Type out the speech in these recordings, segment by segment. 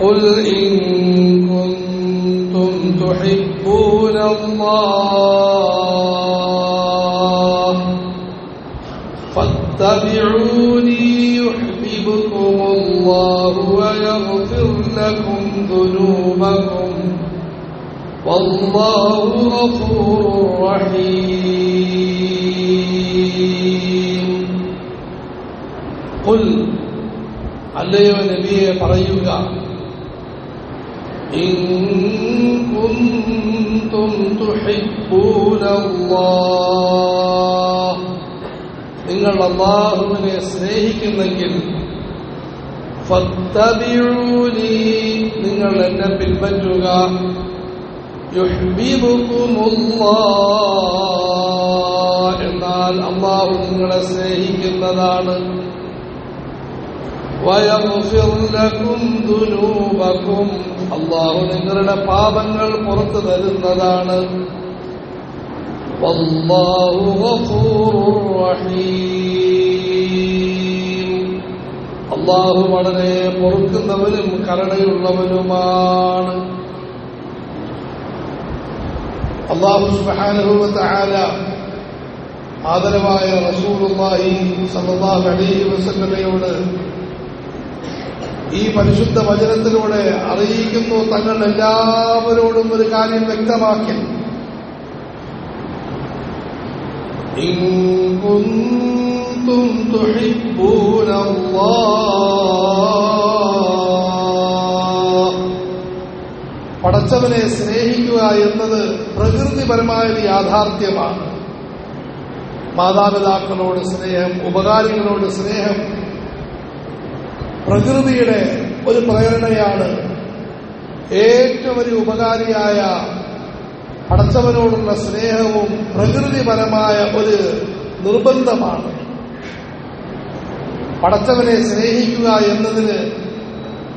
قل إن كنتم تحبون الله فاتبعوني يحببكم الله ويغفر لكم ذنوبكم والله غفور رحيم قل അല്ലയോ നബിയെ പറയുക إن كنتم تحبون الله നിങ്ങൾ അള്ളാഹുവിനെ സ്നേഹിക്കുന്നെങ്കിൽ ഫത്തബിഊനി നിങ്ങൾ എന്നെ പിൻപറ്റുക യുഹ്ബിബുക്കുമുല്ലാഹ് എന്നാൽ അള്ളാഹു നിങ്ങളെ സ്നേഹിക്കുന്നതാണ് വയഗ്ഫിർ ലക്കും ദുനൂബക്കും അള്ളാഹു നിങ്ങളുടെ പാപങ്ങൾ പുറത്തു തരുന്നതാണ്. അള്ളാഹു വളരെ പൊറുക്കുന്നവനും കരുണയുള്ളവനുമാണ് അള്ളാഹു തആല ആദരവായ റസൂലുള്ളാഹി സല്ലല്ലാഹു അലൈഹി വസല്ലമയോട് ഈ പരിശുദ്ധ വചനത്തിലൂടെ അറിയിക്കുന്നു തങ്ങൾ എല്ലാവരോടും ഒരു കാര്യം വ്യക്തമാക്കി. ഇങ്കുന്തും പടച്ചവനെ സ്നേഹിക്കുക എന്നത് പ്രകൃതിപരമായ ഒരു യാഥാർത്ഥ്യമാണ്. മാതാപിതാക്കളോട് സ്നേഹം ഉപകാരികളോട് സ്നേഹം പ്രകൃതിയുടെ ഒരു പ്രേരണയാണ്. ഏറ്റവും വലിയ ഉപകാരിയായ പടച്ചവനോടുള്ള സ്നേഹവും പ്രകൃതിപരമായ ഒരു നിർബന്ധമാണ്. പടച്ചവനെ സ്നേഹിക്കുക എന്നതിന്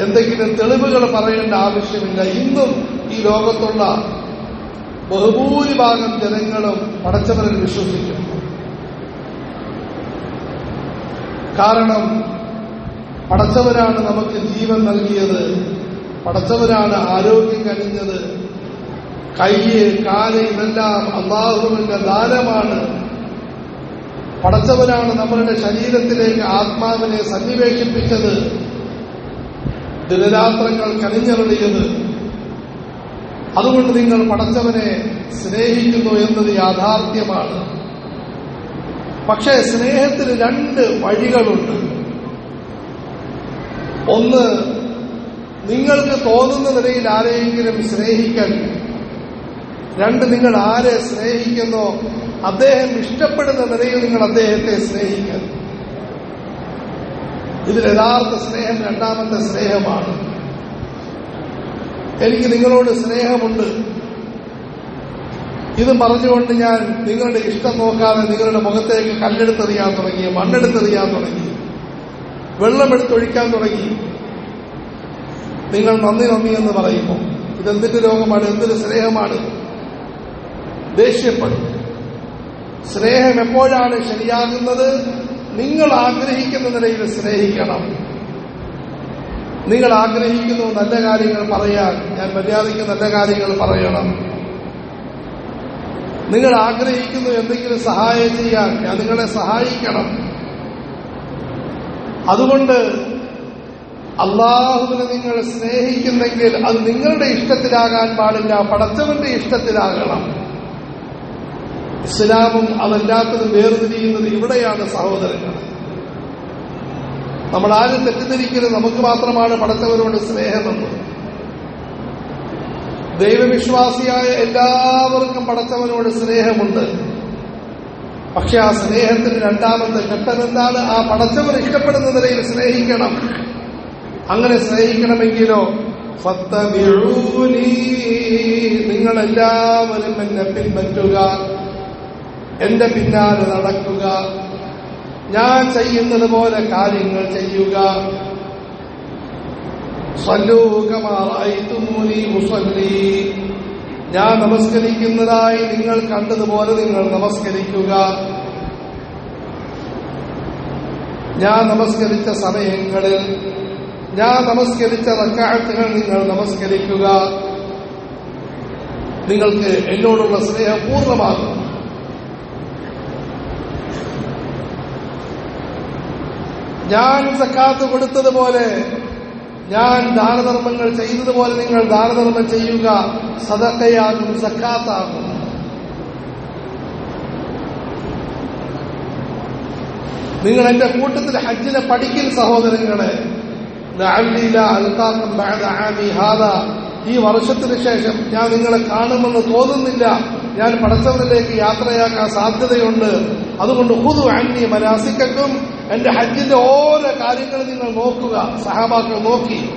എന്തെങ്കിലും തെളിവുകൾ പറയേണ്ട ആവശ്യമില്ല. ഇന്നും ഈ ലോകത്തുള്ള ബഹുഭൂരിഭാഗം ജനങ്ങളും പടച്ചവനിൽ വിശ്വസിക്കുന്നു. കാരണം പടച്ചവരാണ് നമുക്ക് ജീവൻ നൽകിയത്. പടച്ചവരാണ് ആരോഗ്യം കഴിഞ്ഞത്. കയ്യ് കാൽ ഇതെല്ലാം അള്ളാഹുവിന്റെ ദാനമാണ്. പടച്ചവനാണ് നമ്മളുടെ ശരീരത്തിലേക്ക് ആത്മാവിനെ സന്നിവേശിപ്പിച്ചത്. ദിനരാത്രങ്ങൾ കനിഞ്ഞറിയത് അതുകൊണ്ട് നിങ്ങൾ പടച്ചവനെ സ്നേഹിക്കുന്നു എന്നത് യാഥാർത്ഥ്യമാണ്. പക്ഷേ സ്നേഹത്തിന് രണ്ട് വഴികളുണ്ട്. ഒന്ന് നിങ്ങൾക്ക് തോന്നുന്ന നിലയിൽ ആരെയെങ്കിലും സ്നേഹിക്കാൻ. രണ്ട് നിങ്ങൾ ആരെ സ്നേഹിക്കുന്നോ? അദ്ദേഹം ഇഷ്ടപ്പെടുന്ന നിലയിൽ നിങ്ങൾ അദ്ദേഹത്തെ സ്നേഹിക്കണം ഇതിൽ യഥാർത്ഥ സ്നേഹം രണ്ടാമത്തെ സ്നേഹമാണ്. എനിക്ക് നിങ്ങളോട് സ്നേഹമുണ്ട്. ഇത് പറഞ്ഞുകൊണ്ട് ഞാൻ നിങ്ങളുടെ ഇഷ്ടം നോക്കാതെ നിങ്ങളുടെ മുഖത്തേക്ക് കല്ലെടുത്തെറിയാൻ തുടങ്ങി മണ്ണെടുത്തെറിയാൻ തുടങ്ങി. വെള്ളമെടുത്തൊഴിക്കാൻ തുടങ്ങി. നിങ്ങൾ നന്ദി നന്ദി എന്ന് പറയുമ്പോൾ ഇതെന്തിന്റെ രോഗമാണ്? എന്തൊരു സ്നേഹമാണ്? ദേഷ്യപ്പെടും. സ്നേഹം എപ്പോഴാണ് ശരിയാകുന്നത്? നിങ്ങൾ ആഗ്രഹിക്കുന്ന നിലയിൽ സ്നേഹിക്കണം. നിങ്ങൾ ആഗ്രഹിക്കുന്നു നല്ല കാര്യങ്ങൾ പറയാൻ. ഞാൻ മര്യാദയ്ക്ക് നല്ല കാര്യങ്ങൾ പറയണം. നിങ്ങൾ ആഗ്രഹിക്കുന്നു എന്തെങ്കിലും സഹായം ചെയ്യാൻ. ഞാൻ നിങ്ങളെ സഹായിക്കണം. അതുകൊണ്ട് അള്ളാഹുവിനെ നിങ്ങൾ സ്നേഹിക്കുന്നെങ്കിൽ അത് നിങ്ങളുടെ ഇഷ്ടത്തിലാകാൻ പാടില്ല പടച്ചവന്റെ ഇഷ്ടത്തിലാകണം. ഇസ്ലാമും അതല്ലാത്തതും വേർതിരിയുന്നത് ഇവിടെയാണ് സഹോദരങ്ങൾ. നമ്മൾ ആരും തെറ്റിദ്ധരിക്കരുത് നമുക്ക് മാത്രമാണ് പടച്ചവരോട് സ്നേഹമെന്ന്. ദൈവവിശ്വാസിയായ എല്ലാവർക്കും പടച്ചവനോട് സ്നേഹമുണ്ട്. പക്ഷെ ആ സ്നേഹത്തിന് രണ്ടാമത്തെ ഘട്ടം എന്താണ് ആ പടച്ചവൻ ഇഷ്ടപ്പെടുന്ന നിലയിൽ സ്നേഹിക്കണം. അങ്ങനെ സ്നേഹിക്കണമെങ്കിലോ? നിങ്ങളെല്ലാവരും എന്നെ പിൻപറ്റുക. എന്റെ പിന്നാലെ നടക്കുക. ഞാൻ ചെയ്യുന്നത് പോലെ കാര്യങ്ങൾ ചെയ്യുക. സല്ലൂകമാറായിത്തുമൂനി മുസല്ലി ഞാൻ നമസ്കരിക്കുന്നതായി നിങ്ങൾ കണ്ടതുപോലെ നിങ്ങൾ നമസ്കരിക്കുക. ഞാൻ നമസ്കരിച്ച സമയങ്ങളിൽ ഞാൻ നമസ്കരിച്ച റക്കാഴത്തുകൾ നിങ്ങൾ നമസ്കരിക്കുക. നിങ്ങൾക്ക് എന്നോടുള്ള സ്നേഹം പൂർണമാകും. ഞാൻ സക്കാത്ത് കൊടുത്തതുപോലെ ഞാൻ ദാനധർമ്മങ്ങൾ ചെയ്തതുപോലെ നിങ്ങൾ ദാനധർമ്മം ചെയ്യുക. സദക്കയാകും സക്കാത്താകും. നിങ്ങൾ എന്റെ കൂട്ടത്തിൽ ഹജ്ജിനെ പഠിക്കും സഹോദരങ്ങളെ. ഈ വർഷത്തിന് ശേഷം ഞാൻ നിങ്ങളെ കാണുമെന്ന് തോന്നുന്നില്ല. ഞാൻ പടച്ചവനിലേക്ക് യാത്രയാക്കാൻ സാധ്യതയുണ്ട്. അതുകൊണ്ട് ഹുദു അന്നി മനാസിക്കും എന്റെ ഹജ്ജിന്റെ ഓരോ കാര്യങ്ങളും നിങ്ങൾ നോക്കുക. സഹാബാക്കൾ നോക്കി.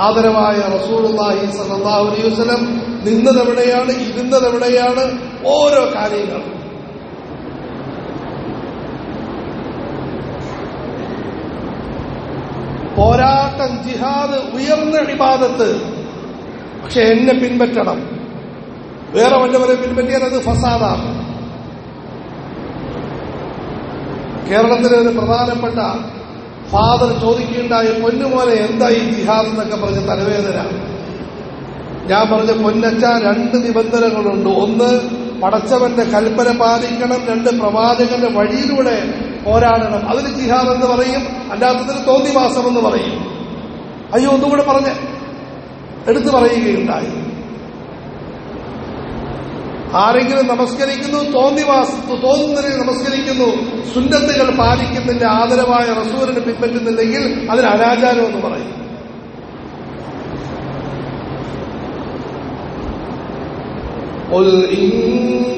ആദരവായ റസൂലുള്ളാഹി സല്ലല്ലാഹു അലൈഹി വസല്ലം നിന്നതെവിടെയാണ് ഇരുന്നതെവിടെയാണ് ഓരോ കാര്യങ്ങൾ. പോരാട്ടം ജിഹാദ് ഉയർന്ന ഇബാദത്ത്. പക്ഷെ എന്നെ പിൻപറ്റണം. വേറെ വല്ലവരെ പിൻപറ്റിയാൽ അത് ഫസാദാണ്. കേരളത്തിലെ ഒരു പ്രധാനപ്പെട്ട ഫാദർ ചോദിക്കുകയുണ്ടായ പൊന്നുപോലെ എന്താ ഈ ജിഹാദ് എന്നൊക്കെ പറഞ്ഞ തലവേദന. ഞാൻ പറഞ്ഞ പൊന്നച്ച രണ്ട് നിബന്ധനകളുണ്ട്. ഒന്ന് പടച്ചവന്റെ കൽപ്പന പാലിക്കണം. രണ്ട് പ്രവാചകന്റെ വഴിയിലൂടെ പോരാടണം. അതിന് ജിഹാദ് എന്ന് പറയും. അല്ലാത്തതിന് തോന്നിവാസം എന്ന് പറയും. അയ്യോ ഒന്നുകൂടെ പറഞ്ഞ് എടുത്തു പറയുകയുണ്ടായി. ആരെങ്കിലും നമസ്കരിക്കുന്നു തോന്നിവാസ് തോന്നുന്നതിനെ നമസ്കരിക്കുന്നു സുന്നത്തുകൾ പാലിക്കുന്നില്ല ആദരവായ റസൂലിനെ പിൻപറ്റുന്നില്ലെങ്കിൽ അതിന് അനാചാരം എന്ന് പറയും قل إن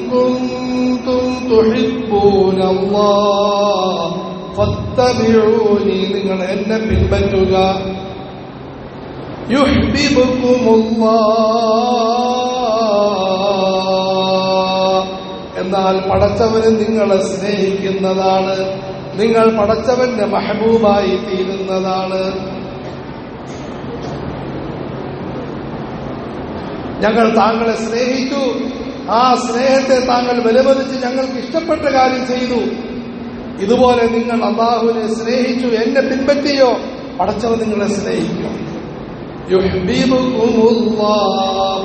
كنتم تحبون الله فاتبعوني നിങ്ങൾ എന്നെ പിൻപറ്റുക يحببكم الله എന്നാൽ പടച്ചവന് നിങ്ങളെ സ്നേഹിക്കുന്നതാണ്. നിങ്ങൾ പടച്ചവന്റെ മഹബൂബായി തീരുന്നതാണ്. ഞങ്ങൾ താങ്കളെ സ്നേഹിച്ചു. ആ സ്നേഹത്തെ താങ്കൾ വിലമതിച്ച് ഞങ്ങൾക്ക് ഇഷ്ടപ്പെട്ട കാര്യം ചെയ്തു. ഇതുപോലെ നിങ്ങൾ അള്ളാഹുവിനെ സ്നേഹിച്ചു എന്നെ പിൻപറ്റിയോ? പടച്ചവൻ നിങ്ങളെ സ്നേഹിക്കും.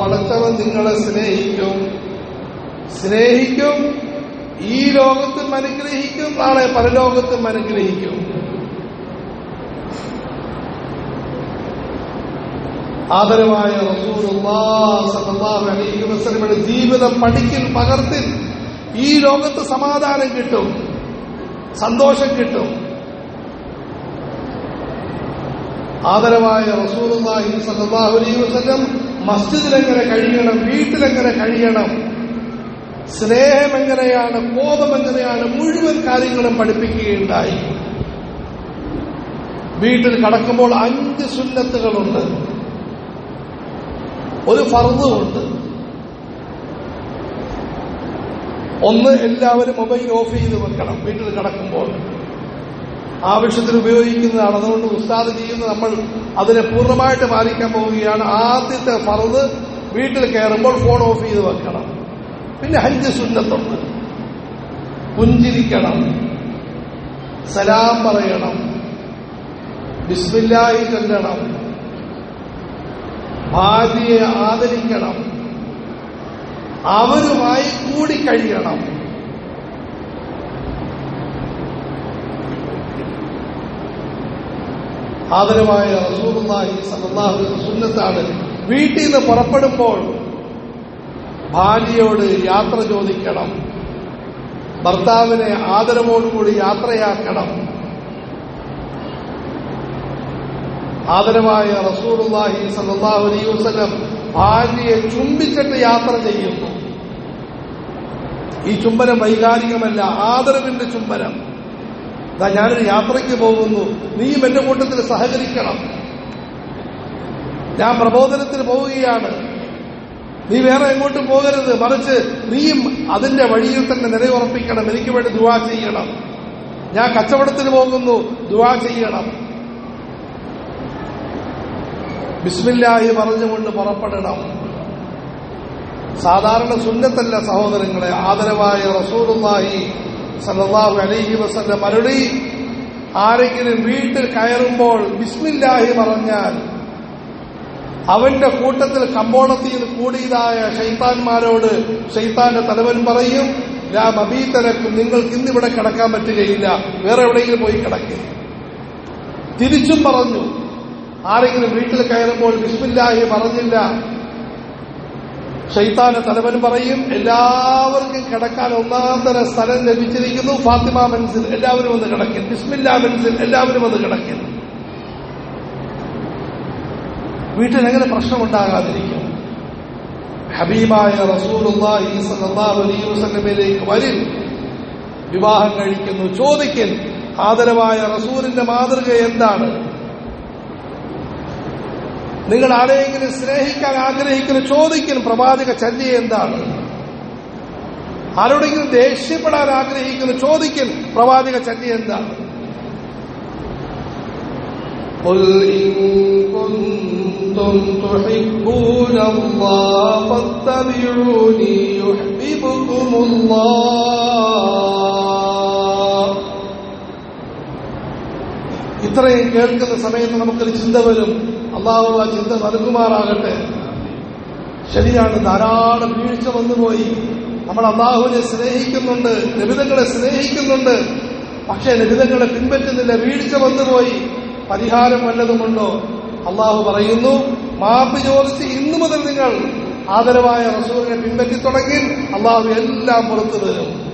പടച്ചവൻ നിങ്ങളെ സ്നേഹിക്കും. സ്നേഹിക്കും. ഈ ലോകത്തും അനുഗ്രഹിക്കും. നാളെ പരലോകത്തും അനുഗ്രഹിക്കും. ആദരവായ റസൂലുള്ളാഹ് അലൈഹി വസല്ലമയുടെ ജീവിതം പഠിക്കൽ പകർത്തിൽ ഈ ലോകത്ത് സമാധാനം കിട്ടും. സന്തോഷം കിട്ടും. ആദരവായ റസൂലുള്ളാഹി സല്ലല്ലാഹു അലൈഹി വസല്ലം മസ്ജിദിലെങ്ങനെ കഴിയണം വീട്ടിലെങ്ങനെ കഴിയണം സ്നേഹം എങ്ങനെയാണ് കോപം എങ്ങനെയാണ് മുഴുവൻ കാര്യങ്ങളും പഠിപ്പിക്കുകയുണ്ടായി? വീട്ടിൽ കടക്കുമ്പോൾ അഞ്ച് സുന്നത്തുകളുണ്ട്. ഒരു ഫർദുമുണ്ട് ഒന്ന് എല്ലാവരും മൊബൈൽ ഓഫ് ചെയ്ത് വെക്കണം വീട്ടിൽ കടക്കുമ്പോൾ. ആവശ്യത്തിന് ഉപയോഗിക്കുന്നതാണ്. അതുകൊണ്ട് ഉസ്താദ് ചെയ്യുന്ന നമ്മൾ അതിനെ പൂർണമായിട്ട് പാലിക്കാൻ പോവുകയാണ്. ആദ്യത്തെ ഫർദ് വീട്ടിൽ കയറുമ്പോൾ ഫോൺ ഓഫ് ചെയ്ത് വെക്കണം. പിന്നെ ഹജ്ജ് സുന്നത്തുണ്ട് പുഞ്ചിരിക്കണം സലാം പറയണം ബിസ്മില്ലായി ചൊല്ലണം ഭാര്യയെ ആദരിക്കണം അവരുമായി കൂടിക്കഴിയണം ആദരമായ റസൂലുള്ളാഹി സല്ലല്ലാഹു അലൈഹി സുന്നത്താണ്. വീട്ടിൽ നിന്ന് പുറപ്പെടുമ്പോൾ ഭാര്യയോട് യാത്ര ചോദിക്കണം. ഭർത്താവിനെ ആദരവോടുകൂടി യാത്രയാക്കണം. ആദരവായ സല്ലല്ലാഹു അലൈഹി വസല്ലം ഭാര്യയെ ചുംബിച്ചിട്ട് യാത്ര ചെയ്യുന്നു. ഈ ചുംബനം വൈകാരികമല്ല ആദരവിന്റെ ചുംബനം. ഞാനൊരു യാത്രയ്ക്ക് പോകുന്നു നീയും എന്റെ കൂട്ടത്തിൽ സഹകരിക്കണം. ഞാൻ പ്രബോധനത്തിന് പോവുകയാണ്. നീ വേറെ എങ്ങോട്ടും പോകരുത്. മറിച്ച് നീയും അതിന്റെ വഴിയിൽ തന്നെ നിലയുറപ്പിക്കണം. എനിക്ക് വേണ്ടി ദുവാ ചെയ്യണം. ഞാൻ കച്ചവടത്തിന് പോകുന്നു. ദുവാ ചെയ്യണം. ബിസ്മില്ലാഹി പറഞ്ഞുകൊണ്ട് പുറപ്പെടണം. സാധാരണ സുന്നത്തല്ല സഹോദരങ്ങളെ. ആദരവായ റസൂലുള്ളാഹി സല്ലല്ലാഹു അലൈഹി വസല്ലം. അരുളി ആരെങ്കിലും വീട്ടിൽ കയറുമ്പോൾ ബിസ്മില്ലാഹി പറഞ്ഞാൽ അവന്റെ കൂട്ടത്തിൽ കമ്പോളത്തിൽ കൂടിയതായ ഷെയ്ത്താൻമാരോട് ഷെയ്ത്താന്റെ തലവൻ പറയും ലാ മബീത്തലക്കും നിങ്ങൾക്ക് ഇന്നിവിടെ കിടക്കാൻ പറ്റുകയില്ല. വേറെ എവിടെയെങ്കിലും പോയി കിടക്കുക തിരിച്ചും പറഞ്ഞു ആരെങ്കിലും വീട്ടിൽ കയറുമ്പോൾ ബിസ്മില്ലാഹി പറഞ്ഞില്ല. ഷെയ്ത്താന്റെ തലവൻ പറയും എല്ലാവർക്കും കിടക്കാൻ ഒന്നാന്തര സ്ഥലം ലഭിച്ചിരിക്കുന്നു. ഫാത്തിമ മനസ്സിൽ എല്ലാവരും വന്ന് കിടക്കും. ബിസ്മില്ല മനസ്സിൽ എല്ലാവരും വന്ന് കിടക്കും. വീട്ടിൽ എങ്ങനെ പ്രശ്നമുണ്ടാകാതിരിക്കും ഹബീബായ റസൂലുള്ളാഹി സ്വല്ലല്ലാഹു അലൈഹി വസല്ലമയിലേക്ക് വരും വിവാഹം കഴിക്കുന്നു ചോദിക്കൽ ആദരവായ റസൂലിന്റെ മാതൃക എന്താണ് നിങ്ങൾ ആരെയെങ്കിലും സ്നേഹിക്കാൻ ആഗ്രഹിക്കുന്ന ചോദിക്കൽ പ്രവാചക ചര്യ എന്താണ് ആരോടെങ്കിലും ദേഷ്യപ്പെടാൻ ആഗ്രഹിക്കുന്ന ചോദിക്കൽ പ്രവാചക ചര്യ എന്താണ് قل إن كنتم تحبون الله فاتبعوني يحببكم الله ഇത്രയും കേൾക്കുന്ന സമയത്ത് നമുക്കൊരു ചിന്ത വരും അള്ളാഹു ആ ചിന്ത നൽകുമാറാകട്ടെ ശരിയാണ് ധാരാളം വീഴ്ച വന്നുപോയി നമ്മൾ അള്ളാഹുവിനെ സ്നേഹിക്കുന്നുണ്ട് ലഭിതങ്ങളെ സ്നേഹിക്കുന്നുണ്ട് പക്ഷേ ലഭിതങ്ങളെ പിൻപറ്റുന്നില്ല വീഴ്ച വന്നുപോയി പരിഹാരം വല്ലതുമുണ്ടോ അള്ളാഹു പറയുന്നു മാപ്പ് ചോദിച്ച് ഇന്നു മുതൽ നിങ്ങൾ ആദരവായ റസൂലിനെ പിൻപറ്റി തുടങ്ങി അള്ളാഹു എല്ലാം പുറത്തു തരും.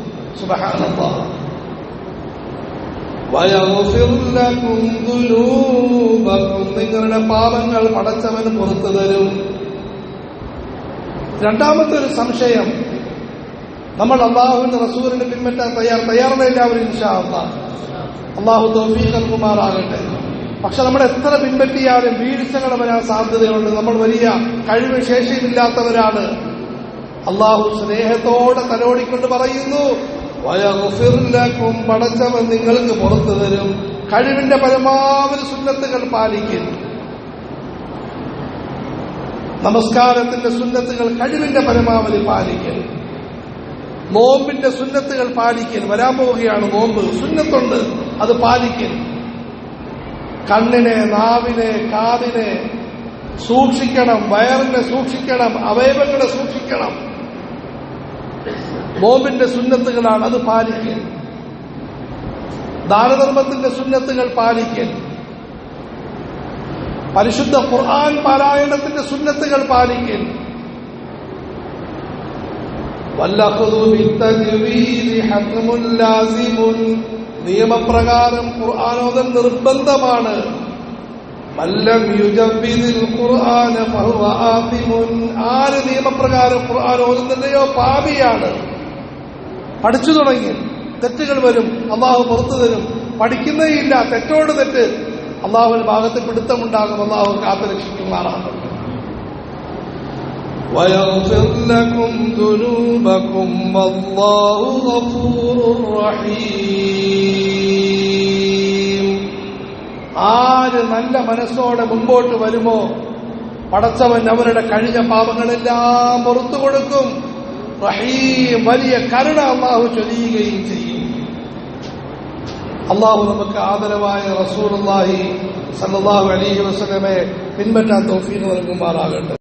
നിങ്ങളുടെ പാപങ്ങൾ പടച്ചവൻ പുറത്തു തരും. രണ്ടാമത്തെ ഒരു സംശയം നമ്മൾ അള്ളാഹുവിന്റെ റസൂലിനെ പിൻപറ്റാൻ തയ്യാർ തയ്യാറല്ല എല്ലാവരും ഇൻഷാ അള്ളാഹ് അള്ളാഹു തൗഫീഖ് നൽകുമാറാകട്ടെ. പക്ഷെ നമ്മൾ എത്ര പിൻപറ്റിയാലും വീഴ്ചകൾ വരാൻ സാധ്യതയുണ്ട് നമ്മൾ വലിയ കഴിവ് ശേഷിയില്ലാത്തവരാണ്. അള്ളാഹു സ്നേഹത്തോടെ തലോടിക്കൊണ്ട് പറയുന്നു വയഗുഫിർലക്കും പടച്ചവൻ നിങ്ങൾക്ക് പുറത്തു തരും. കഴിവിന്റെ പരമാവധി സുന്നത്തുകൾ പാലിക്കും നമസ്കാരത്തിന്റെ സുന്നത്തുകൾ കഴിവിന്റെ പരമാവധി പാലിക്കൽ. നോമ്പിന്റെ സുന്നത്തുകൾ പാലിക്കൽ. വരാൻ പോവുകയാണ് നോമ്പ്. സുന്നത്തുണ്ട് അത് പാലിക്കൽ. കണ്ണിനെ നാവിനെ കാതിനെ സൂക്ഷിക്കണം വയറിനെ സൂക്ഷിക്കണം അവയവങ്ങളെ സൂക്ഷിക്കണം. ബോബിന്റെ സുന്നത്തുകളാണ് അത് പാലിക്കൽ. ദാനധർമ്മത്തിന്റെ സുന്നത്തുകൾ പാലിക്കൽ. പരിശുദ്ധ ഖുർആൻ പാരായണത്തിന്റെ സുന്നത്തുകൾ പാലിക്കൽ. വല്ലഖദു ബിത്തജ്വീദി ഹഖ്മുൽ ലാസിമുൻ നിയമപ്രകാരം ഖുർആാനോദൻ നിർബന്ധമാണ്. മല്ലം യുജവ്വിദിൽ ഖുർആന ആര് നിയമപ്രകാരം ഖുർആൻ ഓതുന്നില്ലയോ പാപിയാണ്? പഠിച്ചു തുടങ്ങി. തെറ്റുകൾ വരും. അള്ളാഹു പുറത്തു തരും. പഠിക്കുന്നേയില്ല തെറ്റോട് തെറ്റ്. അള്ളാഹുവിന് ഭാഗത്ത് പിടുത്തമുണ്ടാകും. അള്ളാഹു കാത്തുരക്ഷിക്കുമാറാണ് ويغفر لكم ذنوبكم والله غفور رحيم ആര് നല്ല മനസ്സോടെ മുമ്പോട്ട് വരുമോ പടച്ചവൻ അവരുടെ കഴിഞ്ഞ പാപങ്ങളെല്ലാം പുറത്തു കൊടുക്കും റഹീം വലിയ കരുണ അള്ളാഹു ചൊല്ലുകയും ചെയ്യും അള്ളാഹു നമുക്ക് ആദരവായ റസൂൽ അള്ളാഹി സല്ലാഹു അലൈഹി വസ്ലമെ പിൻപറ്റാൻ തോഫീന് നൽകുമാറാകട്ടെ